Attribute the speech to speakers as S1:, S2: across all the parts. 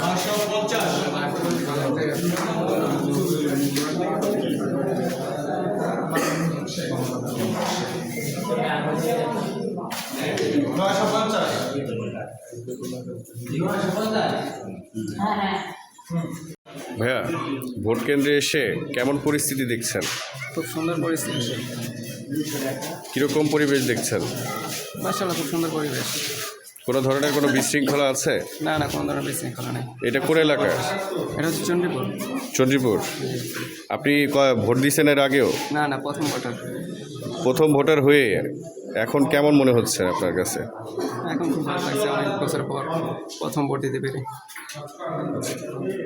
S1: পাঁচশো পঞ্চাশ নয়শো পঞ্চাশ। নয়শো পঞ্চাশ হ্যাঁ। হ্যাঁ ভাইয়া ভোট কেন্দ্রে এসে কেমন পরিস্থিতি দেখছেন?
S2: খুব সুন্দর পরিস্থিতি।
S1: কীরকম পরিবেশ দেখছেন?
S2: মাসাল্লাহ খুব সুন্দর পরিবেশ।
S1: কোনো ধরনের কোনো বিশৃঙ্খলা আছে?
S2: না না কোনো ধরনের বিশৃঙ্খলা নেই।
S1: এটা কোন এলাকা
S2: এটা হচ্ছে চণ্ডীপুর।
S1: চন্দ্রীপুর আপনি ভোট দিয়েছেন এর আগেও?
S2: না না প্রথম ভোটার।
S1: প্রথম ভোটার হয়ে এখন কেমন মনে হচ্ছে আপনার কাছে?
S2: এখন খুব ভালো লাগছে অনেক বছর পর প্রথম ভোট দিতে পেরে।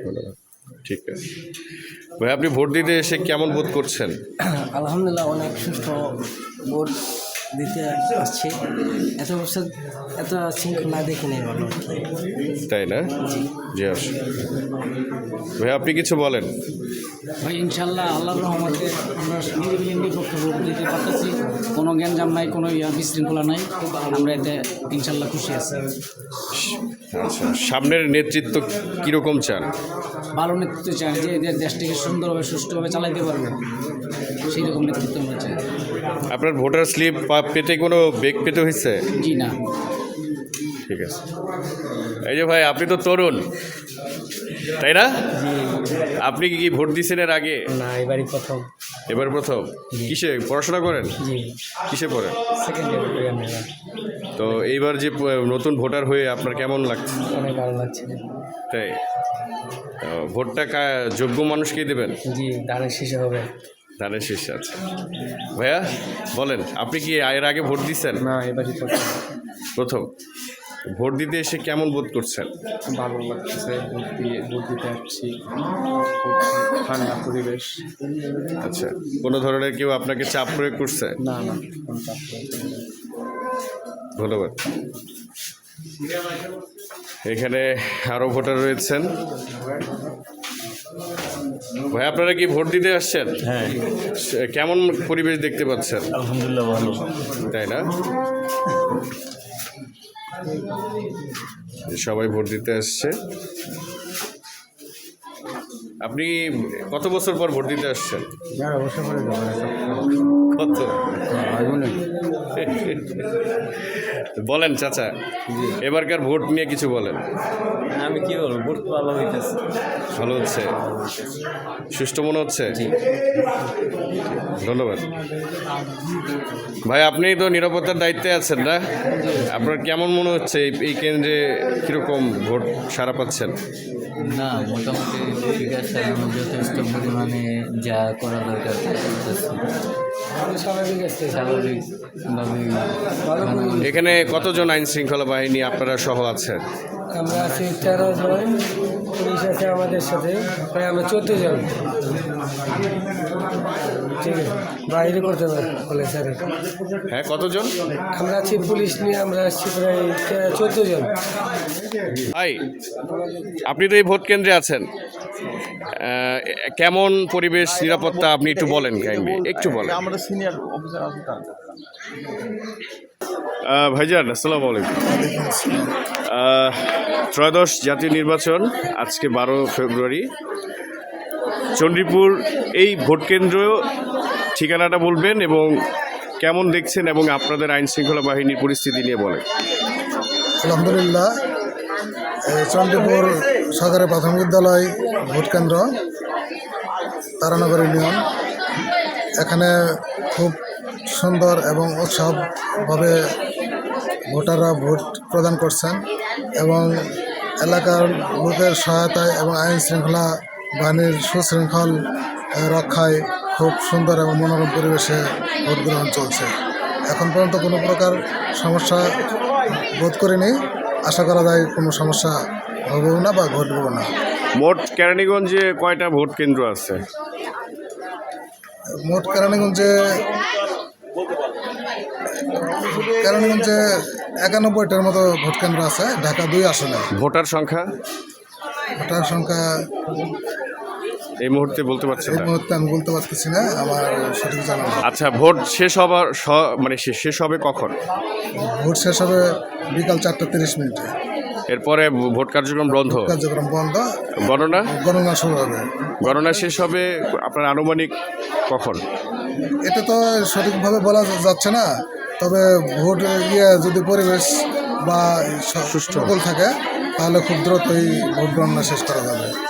S1: ধন্যবাদ। ঠিক আছে। ভাই আপনি ভোট দিতে এসে কেমন বোধ করছেন?
S3: আলহামদুলিল্লাহ অনেক সুস্থ ভোট দিতে আসছি। এত বছর এত শৃঙ্খলা দেখিনি ভালো
S1: তাই না? জি। আসুন ভাই আপনি কিছু বলেন।
S3: ভাই ইনশাল্লাহ আল্লাহর রহমতে আমরা নিরিবিলি নিরপেক্ষ ভোট দিতে পারতেছি। কোনো গ্যাঞ্জাম নাই কোনো ইয়া বিশৃঙ্খলা নাই। আমরা এতে ইনশাল্লাহ খুশি আছি।
S1: আচ্ছা সামনের নেতৃত্ব কীরকম চান?
S3: ভালো নেতৃত্ব চাই যে এদের দেশটিকে সুন্দরভাবে সুষ্ঠুভাবে চালাইতে পারবে। সেই রকম নেতৃত্ব আমরা চাই।
S1: আপনার ভোটার স্লিপ পেতে কোনো বেগ পেতে হয়েছে?
S3: জি না।
S1: ঠিক আছে। এই যে ভাই আপনি তো তরুণ তাই না? আপনি কি ভোট দিয়েছেন এর আগে?
S3: না এবারই প্রথম।
S1: এবার প্রথম? কিসে পড়াশোনা করেন? কিসে পড়েন? তো এইবার যে নতুন ভোটার হয়ে আপনার কেমন লাগছে?
S3: অনেক ভালো লাগছে।
S1: তাই। ভোটটা যোগ্য মানুষকেই দেবেন?
S3: জি ধানের শেষে হবে।
S1: ধানের শীর্ষে আছে। ভাইয়া বলেন আপনি কি এর আগে ভোট দিচ্ছেন?
S3: না এবারই প্রথম
S1: প্রথম ভোট দিতে এসে কেমন বোধ করছেন?
S2: ভালো লাগছে ভোট দিয়ে ভোট দিতে আসছি। ঠান্ডা পরিবেশ।
S1: আচ্ছা কোনো ধরনের কেউ আপনাকে চাপ প্রয়োগ করছে?
S2: না না কোনো চাপ নেই।
S1: ধন্যবাদ। এখানে আরও ভোটার রয়েছেন। ভাই আপনারা কি ভোট দিতে আসছেন?
S4: হ্যাঁ।
S1: কেমন পরিবেশ দেখতে পাচ্ছেন?
S4: আলহামদুলিল্লাহ ভালো।
S1: তাই না? সবাই ভোট দিতে আসছে। আপনি কত বছর পর ভোট দিতে আসছেন? কত? বলেন চাচা এবারকার ভোট নিয়ে কিছু বলেন।
S4: আমি কি বলব ভোট ভালো হইতেছে।
S1: ভালো হচ্ছে। সুষ্ঠু মনে হচ্ছে? ধন্যবাদ। ভাই আপনি তো নিরাপত্তার দায়িত্বে আছেন না? আপনার কেমন মনে হচ্ছে এই- এই কেন্দ্রে কীরকম ভোট সারা পাচ্ছেন?
S5: না মোটামুটি আছে আমি যথেষ্ট পরিমাণে যা করা দরকার স্বাভাবিকভাবে
S1: এখানে কতজন আইন শৃঙ্খলা বাহিনী আপনারা সহ আছেন?
S6: আমরা আছি তেরো জন পুলিশ আছে আমাদের সাথে প্রায় আমরা চোদ্দ জন। ঠিক আছে বাইরে করতে পারে স্যার।
S1: হ্যাঁ কতজন?
S6: আমরা আছি পুলিশ নিয়ে আমরা আসছি প্রায় চোদ্দ জন।
S1: ভাই আপনি তো এই ভোট কেন্দ্রে আছেন। কেমন পরিবেশ নিরাপত্তা আপনি একটু বলেন কাইন্ডলি একটু বলেন।
S4: আমাদের সিনিয়র অফিসার আছে তার
S1: ভাইজান আসসালামু আলাইকুম। ত্রয়োদশ জাতীয় নির্বাচন আজকে বারো ফেব্রুয়ারি। চণ্ডীপুর এই ভোট কেন্দ্র ঠিকানাটা বলবেন এবং কেমন দেখছেন এবং আপনাদের আইন শৃঙ্খলা বাহিনীর পরিস্থিতি নিয়ে বলেন।
S7: আলহামদুলিল্লাহ এই চন্ডীপুর সরকারি প্রাথমিক বিদ্যালয় ভোট কেন্দ্র, তারানগর ইউনিয়ন। এখানে খুব সুন্দর এবং উৎসবভাবে ভোটাররা ভোট প্রদান করছেন এবং এলাকার লোকের সহায়তায় এবং আইন শৃঙ্খলা বাহিনীর সুশৃঙ্খল রক্ষায় খুব সুন্দর এবং মনোরম পরিবেশে ভোট গ্রহণ চলছে। এখন পর্যন্ত কোনো প্রকার সমস্যা বোধ করিনি। আশা করা যায় কোনো সমস্যা হবেও না বা ঘটবেও না।
S1: মোট কেরানীগঞ্জে কয়টা ভোট কেন্দ্র আছে?
S7: মোট কেরানীগঞ্জে কেরানীগঞ্জে একানব্বইটার মতো ভোট কেন্দ্র আছে ঢাকা দুই আসনে।
S1: ভোটার সংখ্যা?
S7: ভোটার সংখ্যা
S1: এই মুহূর্তে বলতে পারছেন
S7: এই মুহূর্তে আমি বলতে পারতেছি না আমার সঠিক জানা
S1: আচ্ছা ভোট শেষ হবার মানে শেষ হবে কখন?
S7: ভোট শেষ হবে বিকাল চারটা তিরিশ মিনিটে।
S1: এরপরে ভোট কার্যক্রম বন্ধ।
S7: কার্যক্রম বন্ধ।
S1: গণনা?
S7: গণনা শুরু হবে।
S1: গণনা শেষ হবে আপনার আনুমানিক কখন?
S7: এটা তো সঠিকভাবে বলা যাচ্ছে না। তবে ভোট ইয়ে যদি পরিবেশ বা সুষ্ঠু। থাকে তাহলে খুব দ্রুতই ভোট গণনা শেষ করা যাবে।